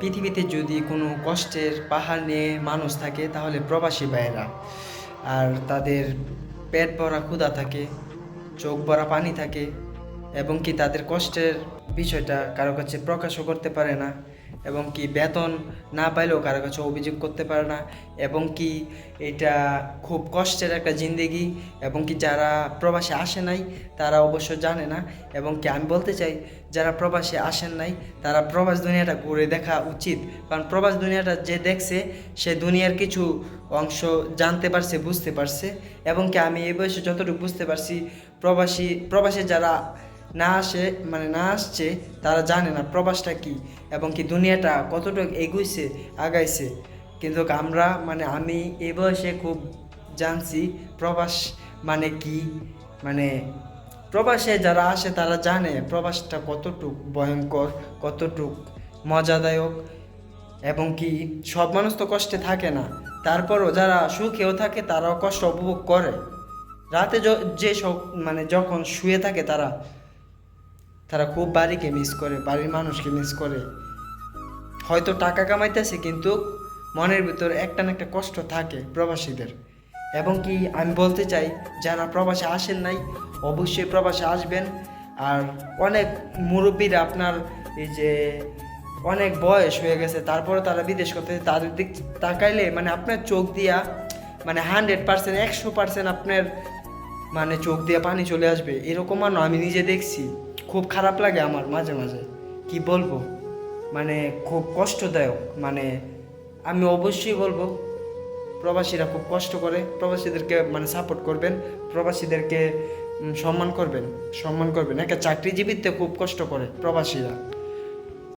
পৃথিবীতে যদি কোনো কষ্টের পাহাড় নিয়ে মানুষ থাকে, তাহলে প্রবাসী ভাইয়েরা, আর তাদের পেট ভরা ক্ষুদা থাকে, চোখ ভরা পানি থাকে, এবং কি তাদের কষ্টের বিষয়টা কারও কাছে প্রকাশও করতে পারে না এবং কি বেতন না পাইলেও কারও কাছে অভিযোগ করতে পারে না এবং কি এটা খুব কষ্টের একটা জিন্দেগি এবং কি যারা প্রবাসে আসে নাই তারা অবশ্য জানে না এবং কি আমি বলতে চাই, যারা প্রবাসে আসেন নাই তারা প্রবাস দুনিয়াটা ঘুরে দেখা উচিত। কারণ প্রবাস দুনিয়াটা যে দেখছে, সে দুনিয়ার কিছু অংশ জানতে পারছে, বুঝতে পারছে এবং কি আমি এই বয়সে যতটুকু বুঝতে পারছি, প্রবাসী প্রবাসে যারা না আসে মানে না আসছে, তারা জানে না প্রবাসটা কি এবং কি দুনিয়াটা কতটুকু এগুইছে, আগাইছে। কিন্তু আমরা মানে আমি এই বয়সে খুব জানছি প্রবাস মানে কি মানে প্রবাসে যারা আসে তারা জানে প্রবাসটা কতটুক ভয়ঙ্কর, কতটুক মজাদায়ক এবং কি সব মানুষ তো কষ্টে থাকে না। তারপরও যারা সুখেও থাকে তারাও কষ্ট উপভোগ করে। রাতে য- মানে যখন শুয়ে থাকে তারা তারা খুব বাড়িকে মিস করে, বাড়ির মানুষকে মিস করে। হয়তো টাকা কামাইতেছে, কিন্তু মনের ভিতর একটা না একটা কষ্ট থাকে প্রবাসীদের। এবং কি আমি বলতে চাই, যারা প্রবাসে আসেন নাই, অবশ্যই প্রবাসে আসবেন। আর অনেক মুরব্বীরা আপনার এই যে অনেক বয়স হয়ে গেছে তারপরে তারা বিদেশ করতে তাদের দিক তাকাইলে মানে আপনার চোখ দিয়া মানে হান্ড্রেড পার্সেন্ট একশো পার্সেন্ট আপনার মানে চোখ দিয়ে পানি চলে আসবে। এরকম আর আমি নিজে দেখছি। খুব খারাপ লাগে আমার মাঝে মাঝে। কি বলব? মানে খুব কষ্টদায়ক। মানে আমি অবশ্যই বলব, প্রবাসীরা খুব কষ্ট করে। প্রবাসীদেরকে মানে সাপোর্ট করবেন। প্রবাসীদেরকে সম্মান করবেন। সম্মান করবেন। একটা চাকরিজীবীতে খুব কষ্ট করে প্রবাসীরা।